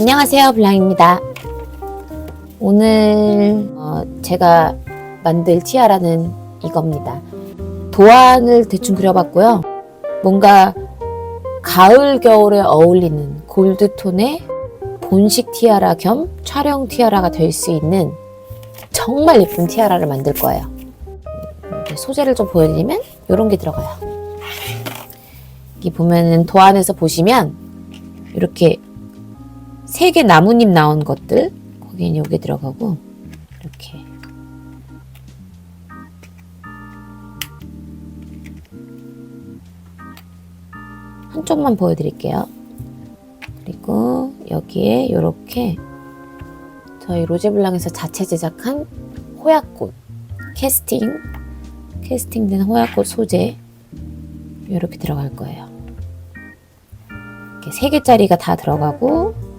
안녕하세요 블랑입니다. 오늘 어, 제가 만들 티아라는 이겁니다. 도안을 대충 그려봤고요. 뭔가 가을 겨울에 어울리는 골드톤의 본식 티아라 겸 촬영 티아라가 될 수 있는 정말 예쁜 티아라를 만들 거예요. 소재를 좀 보여드리면 이런 게 들어가요. 여기 보면은 도안에서 보시면 이렇게 세 개 나뭇잎 나온 것들 거기에 여기 들어가고 이렇게 한쪽만 보여드릴게요. 그리고 여기에 이렇게 저희 로제블랑에서 자체 제작한 호약꽃 캐스팅 캐스팅된 호약꽃 소재 이렇게 들어갈 거예요. 이렇게 세 개짜리가 다 들어가고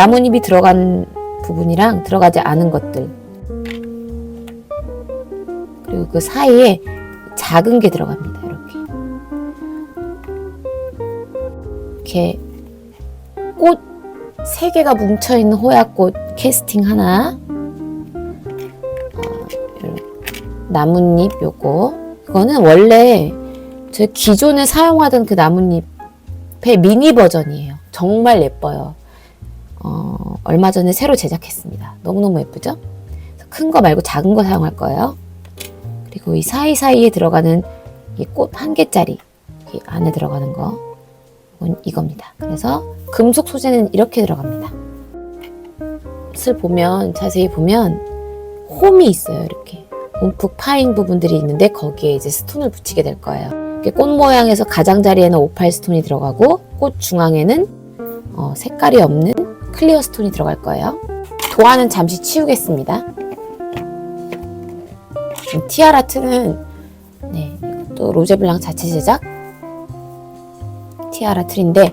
나뭇잎이 들어간 부분이랑 들어가지 않은 것들 그리고 그 사이에 작은 게 들어갑니다. 이렇게 이렇게 꽃 세 개가 뭉쳐 있는 호야꽃 캐스팅 하나 어, 나뭇잎 요거 이거는 원래 제 기존에 사용하던 그 나뭇잎의 미니 버전이에요. 정말 예뻐요. 어, 얼마 전에 새로 제작했습니다. 너무너무 예쁘죠? 큰 거 말고 작은 거 사용할 거예요. 그리고 이 사이사이에 들어가는 이 꽃 한 개짜리 이 안에 들어가는 거 이겁니다. 그래서 금속 소재는 이렇게 들어갑니다. 꽃을 보면 자세히 보면 홈이 있어요. 이렇게 움푹 파인 부분들이 있는데 거기에 이제 스톤을 붙이게 될 거예요. 꽃 모양에서 가장자리에는 오팔 스톤이 들어가고 꽃 중앙에는 어, 색깔이 없는 클리어 스톤이 들어갈 거예요. 도안은 잠시 치우겠습니다. 이 티아라 트는 네, 또 로제블랑 자체 제작 티아라 틀인데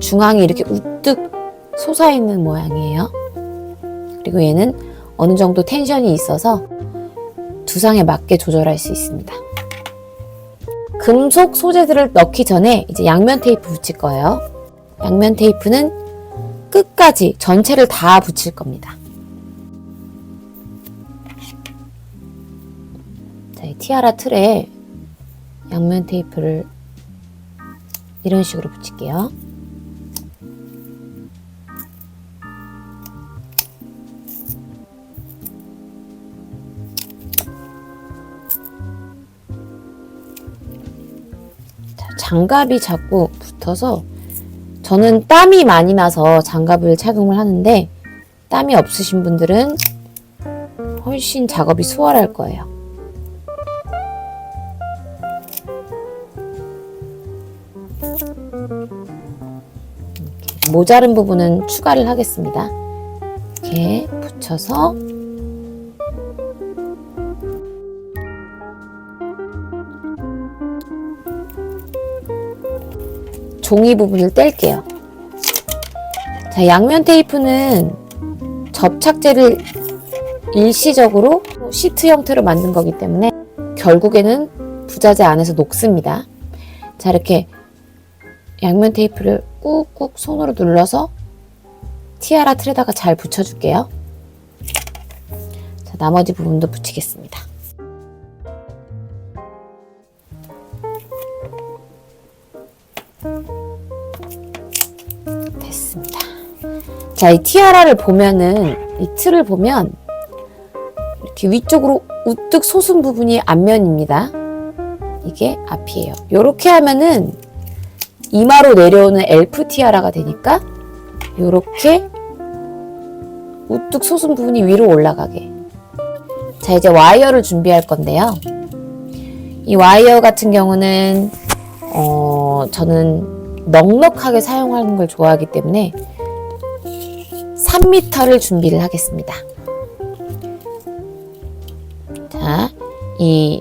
중앙이 이렇게 우뚝 솟아있는 모양이에요. 그리고 얘는 어느 정도 텐션이 있어서 두상에 맞게 조절할 수 있습니다. 금속 소재들을 넣기 전에 이제 양면 테이프 붙일 거예요. 양면 테이프는 끝까지 전체를 다 붙일 겁니다. 자, 이 티아라 틀에 양면 테이프를 이런 식으로 붙일게요. 자, 장갑이 자꾸 붙어서 저는 땀이 많이 나서 장갑을 착용을 하는데 땀이 없으신 분들은 훨씬 작업이 수월할 거예요. 모자른 부분은 추가를 하겠습니다. 이렇게 붙여서 종이 부분을 뗄게요. 자, 양면 테이프는 접착제를 일시적으로 시트 형태로 만든 거기 때문에 결국에는 부자재 안에서 녹습니다. 자, 이렇게 양면 테이프를 꾹꾹 손으로 눌러서 티아라 틀에다가 잘 붙여줄게요. 자, 나머지 부분도 붙이겠습니다. 자, 이 티아라를 보면은, 이 틀을 보면, 이렇게 위쪽으로 우뚝 솟은 부분이 앞면입니다. 이게 앞이에요. 이렇게 하면은, 이마로 내려오는 엘프 티아라가 되니까, 이렇게 우뚝 솟은 부분이 위로 올라가게. 자, 이제 와이어를 준비할 건데요. 이 와이어 같은 경우는, 어, 저는 넉넉하게 사용하는 걸 좋아하기 때문에 3m를 준비를 하겠습니다. 자, 이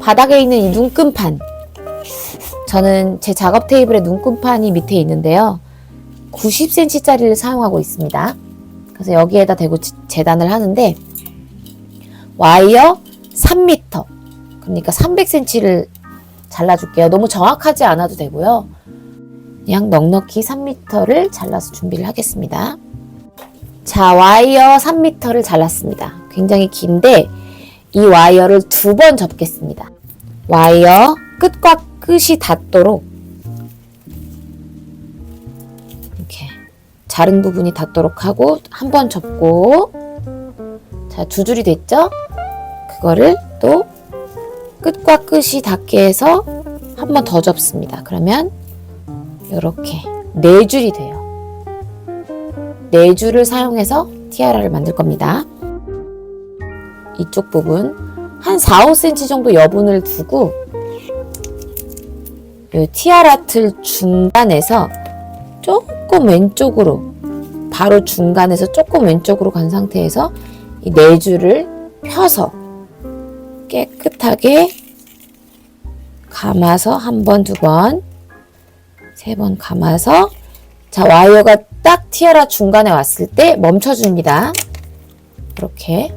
바닥에 있는 이 눈금판. 저는 제 작업 테이블에 눈금판이 밑에 있는데요. 90cm짜리를 사용하고 있습니다. 그래서 여기에다 대고 재단을 하는데 와이어 3m. 그러니까 300cm를 잘라줄게요. 너무 정확하지 않아도 되고요. 그냥 넉넉히 3m를 잘라서 준비를 하겠습니다. 자, 와이어 3m를 잘랐습니다. 굉장히 긴데 이 와이어를 두 번 접겠습니다. 와이어 끝과 끝이 닿도록 이렇게 자른 부분이 닿도록 하고 한 번 접고 자, 두 줄이 됐죠? 그거를 또 끝과 끝이 닿게 해서 한 번 더 접습니다. 그러면 이렇게 네 줄이 돼요. 네 줄을 사용해서 티아라를 만들 겁니다. 이쪽 부분 한 4, 5cm 정도 여분을 두고 이 티아라 틀 중간에서 조금 왼쪽으로 바로 중간에서 조금 왼쪽으로 간 상태에서 이 네 줄을 펴서 깨끗하게 감아서 한 번, 두 번, 세 번 감아서 자 와이어가 딱 티아라 중간에 왔을 때 멈춰줍니다. 이렇게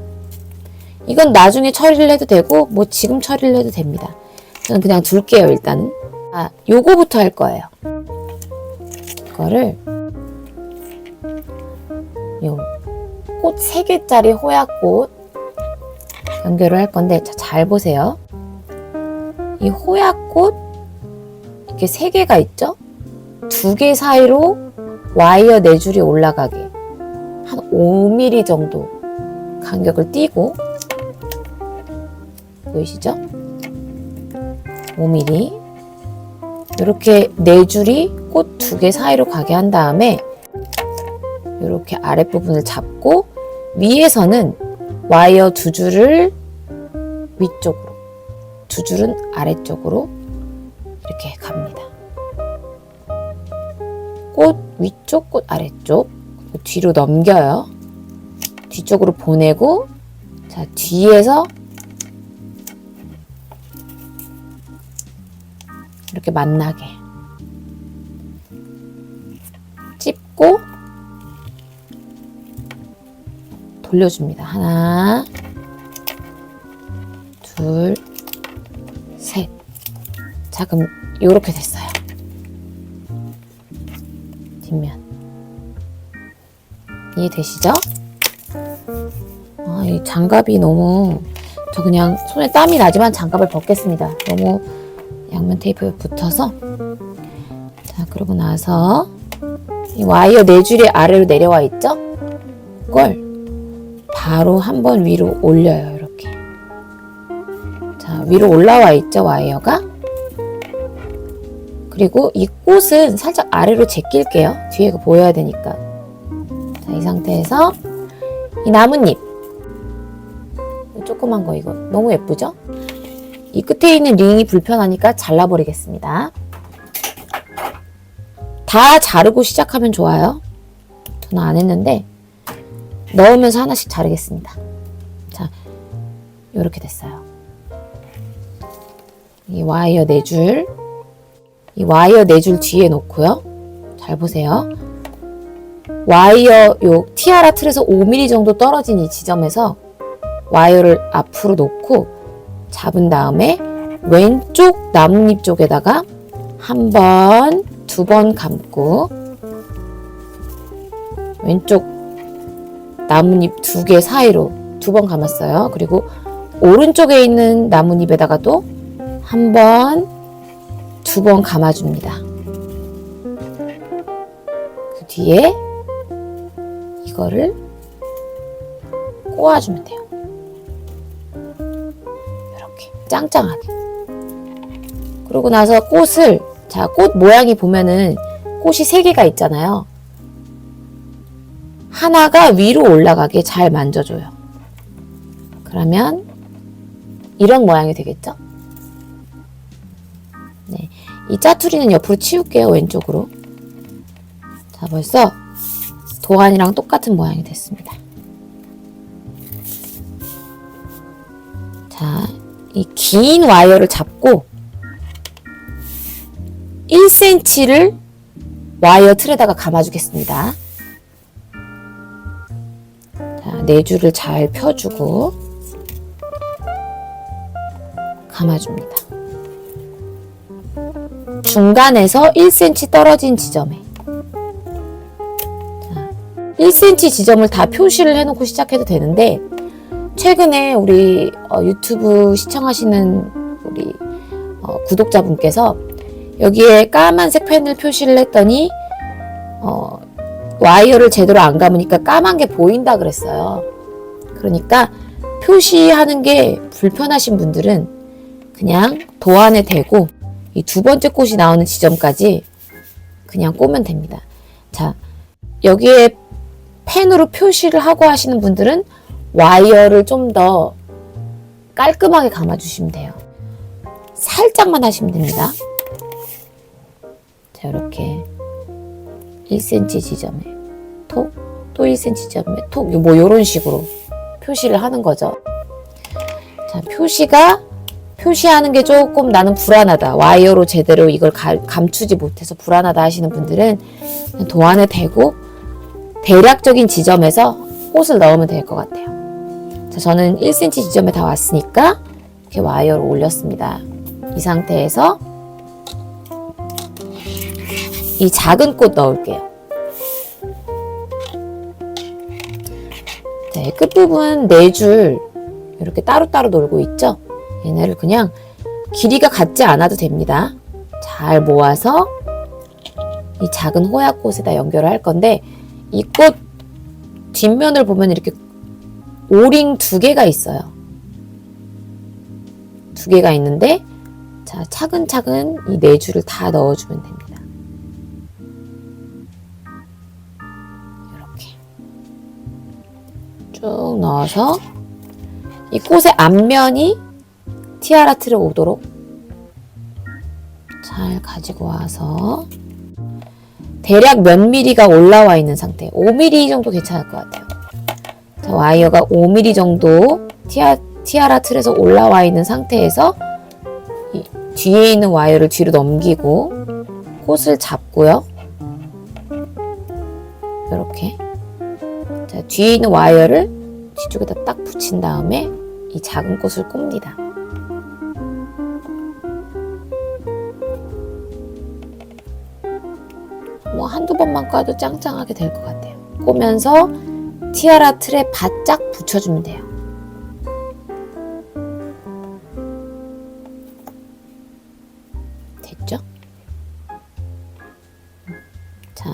이건 나중에 처리를 해도 되고 뭐 지금 처리를 해도 됩니다. 저는 그냥 둘게요 일단은. 아 요거부터 할 거예요. 이거를 요 꽃 3개짜리 호야꽃 연결을 할 건데 자, 잘 보세요. 이 호야꽃 이렇게 3개가 있죠? 두 개 사이로 와이어 네 줄이 올라가게 한 5mm 정도 간격을 띄고 보이시죠? 5mm 이렇게 네 줄이 꽃 두 개 사이로 가게 한 다음에 이렇게 아랫부분을 잡고 위에서는 와이어 두 줄을 위쪽으로 두 줄은 아래쪽으로 이렇게 갑니다. 꽃 위쪽, 꽃 아래쪽 뒤로 넘겨요. 뒤쪽으로 보내고 자 뒤에서 이렇게 만나게 찝고 돌려줍니다. 하나, 둘, 셋. 자, 그럼 이렇게 됐어요. 뒷면. 이해되시죠? 아, 이 장갑이 너무, 저 그냥 손에 땀이 나지만 장갑을 벗겠습니다. 너무 양면 테이프에 붙어서. 자, 그러고 나서, 이 와이어 네 줄이 아래로 내려와 있죠? 그걸 바로 한 번 위로 올려요, 이렇게. 자, 위로 올라와 있죠, 와이어가? 그리고 이 꽃은 살짝 아래로 제낄게요. 뒤에가 보여야 되니까. 자, 이 상태에서 이 나뭇잎. 조그만 거 이거 너무 예쁘죠? 이 끝에 있는 링이 불편하니까 잘라버리겠습니다. 다 자르고 시작하면 좋아요. 저는 안 했는데 넣으면서 하나씩 자르겠습니다. 자, 이렇게 됐어요. 이 와이어 네 줄, 이 와이어 네 줄 뒤에 놓고요. 잘 보세요. 와이어 요 티아라 틀에서 5mm 정도 떨어진 이 지점에서 와이어를 앞으로 놓고 잡은 다음에 왼쪽 나뭇잎 쪽에다가 한 번, 두 번 감고 왼쪽 나뭇잎 두 개 사이로 두 번 감았어요. 그리고 오른쪽에 있는 나뭇잎에다가도 한 번, 두 번 감아줍니다. 그 뒤에 이거를 꼬아주면 돼요. 이렇게 짱짱하게. 그러고 나서 꽃을 자, 꽃 모양이 보면은 꽃이 세 개가 있잖아요. 하나가 위로 올라가게 잘 만져줘요. 그러면 이런 모양이 되겠죠? 네. 이 짜투리는 옆으로 치울게요, 왼쪽으로. 자, 벌써 도안이랑 똑같은 모양이 됐습니다. 자, 이 긴 와이어를 잡고 1cm를 와이어 틀에다가 감아주겠습니다. 자, 네 줄을 잘 펴주고 감아줍니다. 중간에서 1cm 떨어진 지점에 자, 1cm 지점을 다 표시를 해놓고 시작해도 되는데 최근에 우리 어, 유튜브 시청하시는 우리 어, 구독자분께서 여기에 까만색 펜을 표시를 했더니 어, 와이어를 제대로 안 감으니까 까만 게 보인다 그랬어요. 그러니까 표시하는 게 불편하신 분들은 그냥 도안에 대고 이 두 번째 꽃이 나오는 지점까지 그냥 꼬면 됩니다. 자, 여기에 펜으로 표시를 하고 하시는 분들은 와이어를 좀 더 깔끔하게 감아주시면 돼요. 살짝만 하시면 됩니다. 자, 이렇게 1cm 지점에 톡, 또 1cm 지점에 톡, 뭐 이런 식으로 표시를 하는 거죠. 자, 표시가 표시하는 게 조금 나는 불안하다. 와이어로 제대로 이걸 가- 감추지 못해서 불안하다 하시는 분들은 도안에 대고 대략적인 지점에서 꽃을 넣으면 될 것 같아요. 자, 저는 1cm 지점에 다 왔으니까 이렇게 와이어를 올렸습니다. 이 상태에서 이 작은 꽃 넣을게요. 자, 이 끝부분 네줄 이렇게 따로따로 놀고 있죠? 얘네를 그냥 길이가 같지 않아도 됩니다. 잘 모아서 이 작은 호야꽃에다 연결을 할 건데 이 꽃 뒷면을 보면 이렇게 오링 두 개가 있어요. 두 개가 있는데 자 차근차근 이 네 줄을 다 넣어주면 됩니다. 이렇게 쭉 넣어서 이 꽃의 앞면이 티아라 틀에 오도록 잘 가지고 와서 대략 몇 미리가 올라와 있는 상태? 5mm 정도 괜찮을 것 같아요. 자, 와이어가 5mm 정도 티아, 티아라 틀에서 올라와 있는 상태에서 이 뒤에 있는 와이어를 뒤로 넘기고 꽃을 잡고요. 이렇게. 자, 뒤에 있는 와이어를 뒤쪽에다 딱 붙인 다음에 이 작은 꽃을 꼽니다. 뭐 한두 번만 꽈도 짱짱하게 될 것 같아요. 꼬면서 티아라 틀에 바짝 붙여주면 돼요. 됐죠? 자,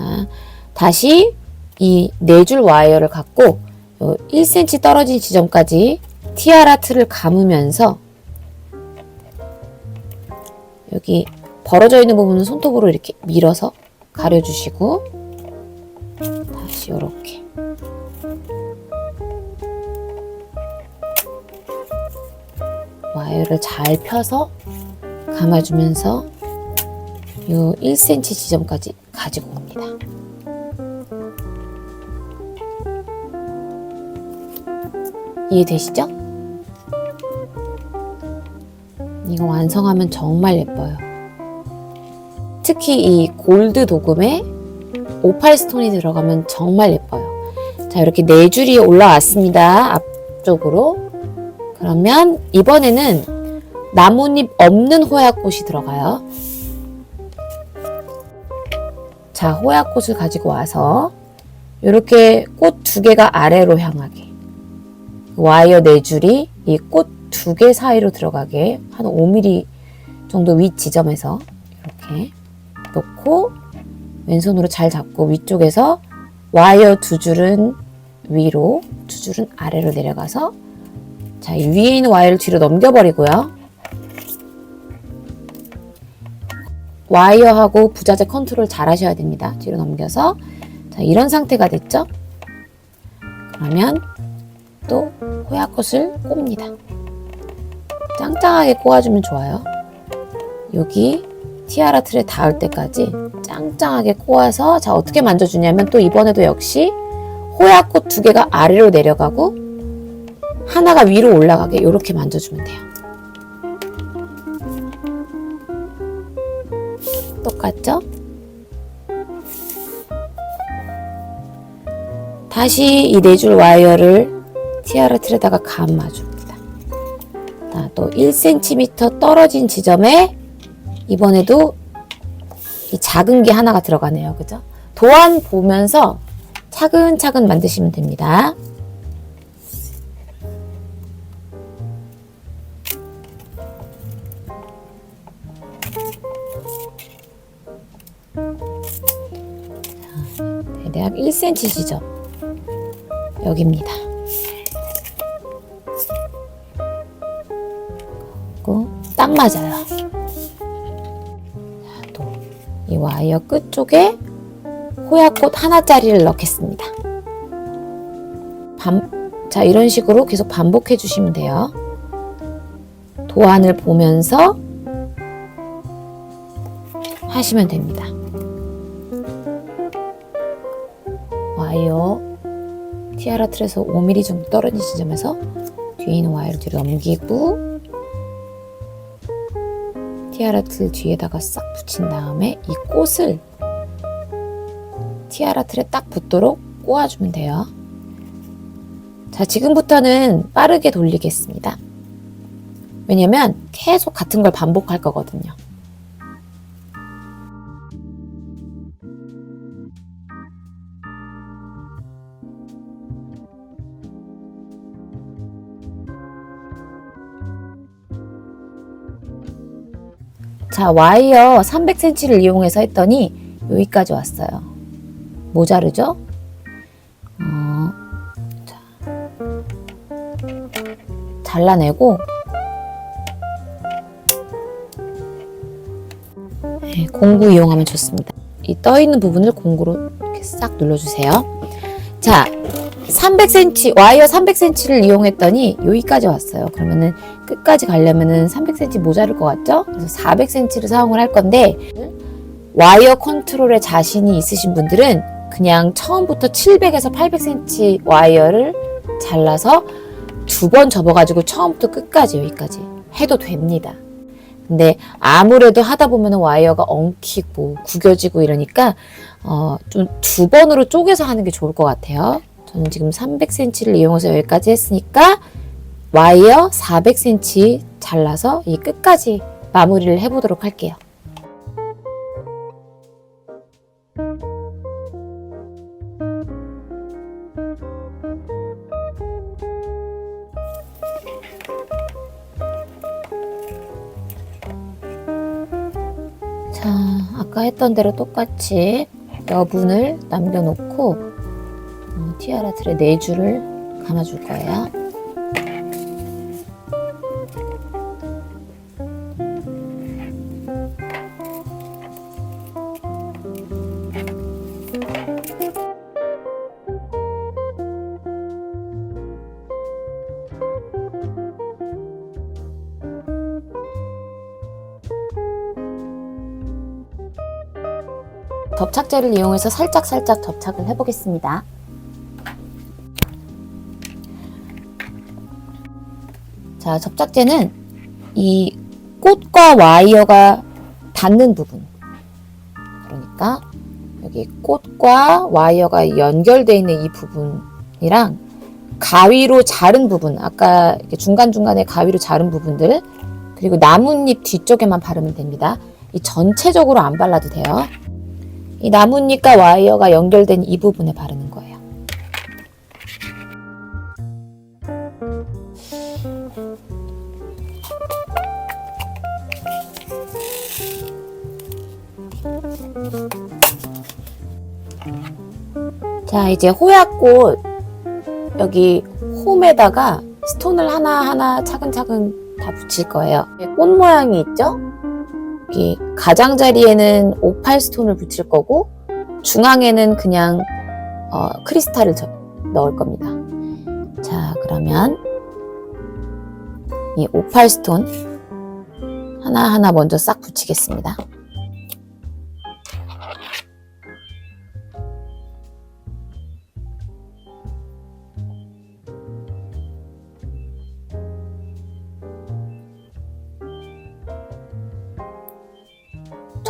다시 이 네 줄 와이어를 갖고 1cm 떨어진 지점까지 티아라 틀을 감으면서 여기 벌어져 있는 부분은 손톱으로 이렇게 밀어서 가려주시고 다시 이렇게 와이어를 잘 펴서 감아주면서 이 1cm 지점까지 가지고 옵니다. 이해되시죠? 이거 완성하면 정말 예뻐요. 특히 이 골드 도금에 오팔 스톤이 들어가면 정말 예뻐요. 자, 이렇게 네 줄이 올라왔습니다. 앞쪽으로. 그러면 이번에는 나뭇잎 없는 호야꽃이 들어가요. 자, 호야꽃을 가지고 와서 이렇게 꽃 두 개가 아래로 향하게 와이어 네 줄이 이 꽃 두 개 사이로 들어가게 한 5mm 정도 윗 지점에서 이렇게 놓고 왼손으로 잘 잡고 위쪽에서 와이어 두 줄은 위로 두 줄은 아래로 내려가서 자, 이 위에 있는 와이어를 뒤로 넘겨버리고요. 와이어하고 부자재 컨트롤 잘 하셔야 됩니다. 뒤로 넘겨서 자, 이런 상태가 됐죠? 그러면 또 호야꽃을 꼽니다. 짱짱하게 꼬아주면 좋아요. 여기 티아라 틀에 닿을 때까지 짱짱하게 꼬아서 자 어떻게 만져주냐면 또 이번에도 역시 호야꽃 두 개가 아래로 내려가고 하나가 위로 올라가게 이렇게 만져주면 돼요. 똑같죠? 다시 이 네 줄 와이어를 티아라 틀에다가 감아줍니다. 자, 또 1cm 떨어진 지점에 이번에도 이 작은 게 하나가 들어가네요. 그죠? 도안 보면서 차근차근 만드시면 됩니다. 자, 대략 1cm 지점. 여기입니다. 딱 맞아요. 와이어 끝 쪽에 호야꽃 하나짜리를 넣겠습니다. 반, 자 이런 식으로 계속 반복해 주시면 돼요. 도안을 보면서 하시면 됩니다. 와이어 티아라 틀에서 5mm 정도 떨어진 지점에서 뒤에 있는 와이어를 뒤로 넘기고 티아라 틀 뒤에다가 싹 붙인 다음에 이 꽃을 티아라 틀에 딱 붙도록 꼬아주면 돼요. 자, 지금부터는 빠르게 돌리겠습니다. 왜냐면 계속 같은 걸 반복할 거거든요. 자, 와이어 300cm를 이용해서 했더니 여기까지 왔어요. 모자르죠? 어, 자, 잘라내고 네, 공구 이용하면 좋습니다. 이 떠 있는 부분을 공구로 이렇게 싹 눌러주세요. 자, 300cm 와이어 300cm를 이용했더니 여기까지 왔어요. 그러면은 끝까지 가려면은 300cm 모자랄 것 같죠? 그래서 400cm를 사용을 할 건데 와이어 컨트롤에 자신이 있으신 분들은 그냥 처음부터 700에서 800cm 와이어를 잘라서 두 번 접어가지고 처음부터 끝까지 여기까지 해도 됩니다. 근데 아무래도 하다 보면 와이어가 엉키고 구겨지고 이러니까 어, 좀 두 번으로 쪼개서 하는 게 좋을 것 같아요. 저는 지금 300cm를 이용해서 여기까지 했으니까 와이어 400cm 잘라서 이 끝까지 마무리를 해보도록 할게요. 자, 아까 했던 대로 똑같이 여분을 남겨놓고 어, 티아라 틀에 네 줄을 감아줄 거예요. 접착제를 이용해서 살짝살짝 접착을 해보겠습니다. 자, 접착제는 이 꽃과 와이어가 닿는 부분. 그러니까 여기 꽃과 와이어가 연결되어 있는 이 부분이랑 가위로 자른 부분, 아까 중간중간에 가위로 자른 부분들, 그리고 나뭇잎 뒤쪽에만 바르면 됩니다. 이 전체적으로 안 발라도 돼요. 이 나뭇잎과 와이어가 연결된 이 부분에 바르는 자, 이제 호약꽃 여기 홈에다가 스톤을 하나하나 차근차근 다 붙일 거예요. 꽃 모양이 있죠? 여기 가장자리에는 오팔 스톤을 붙일 거고 중앙에는 그냥 어, 크리스탈을 저- 넣을 겁니다. 자, 그러면 이 오팔 스톤 하나하나 먼저 싹 붙이겠습니다.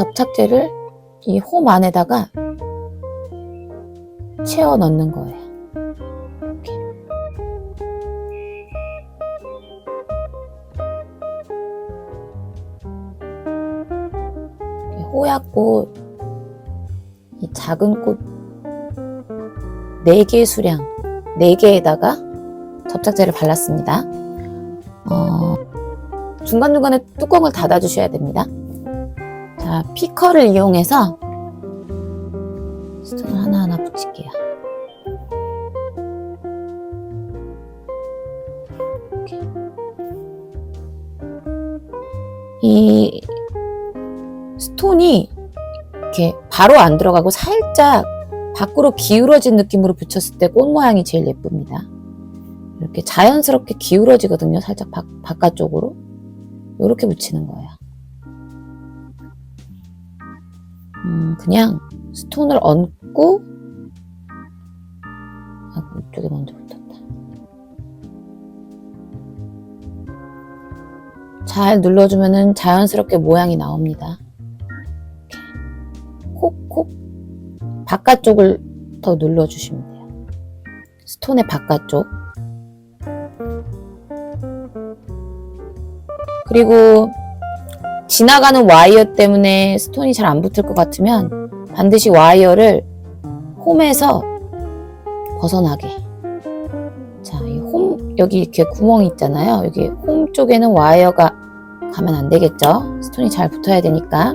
접착제를 이 홈 안에다가 채워 넣는 거예요. 이렇게. 이렇게 호야꽃, 이 작은 꽃 4개 수량, 4개에다가 접착제를 발랐습니다. 어, 중간중간에 뚜껑을 닫아주셔야 됩니다. 자, 피커를 이용해서 스톤을 하나하나 붙일게요. 이 스톤이 이렇게 바로 안 들어가고 살짝 밖으로 기울어진 느낌으로 붙였을 때 꽃 모양이 제일 예쁩니다. 이렇게 자연스럽게 기울어지거든요. 살짝 바, 바깥쪽으로. 이렇게 붙이는 거예요. 음, 그냥 스톤을 얹고 아, 이쪽에 먼저 붙었다. 잘 눌러주면은 자연스럽게 모양이 나옵니다. 콕콕 바깥쪽을 더 눌러주시면 돼요. 스톤의 바깥쪽. 그리고 지나가는 와이어 때문에 스톤이 잘 안 붙을 것 같으면 반드시 와이어를 홈에서 벗어나게. 자, 이 홈, 여기 이렇게 구멍이 있잖아요. 여기 홈 쪽에는 와이어가 가면 안 되겠죠? 스톤이 잘 붙어야 되니까.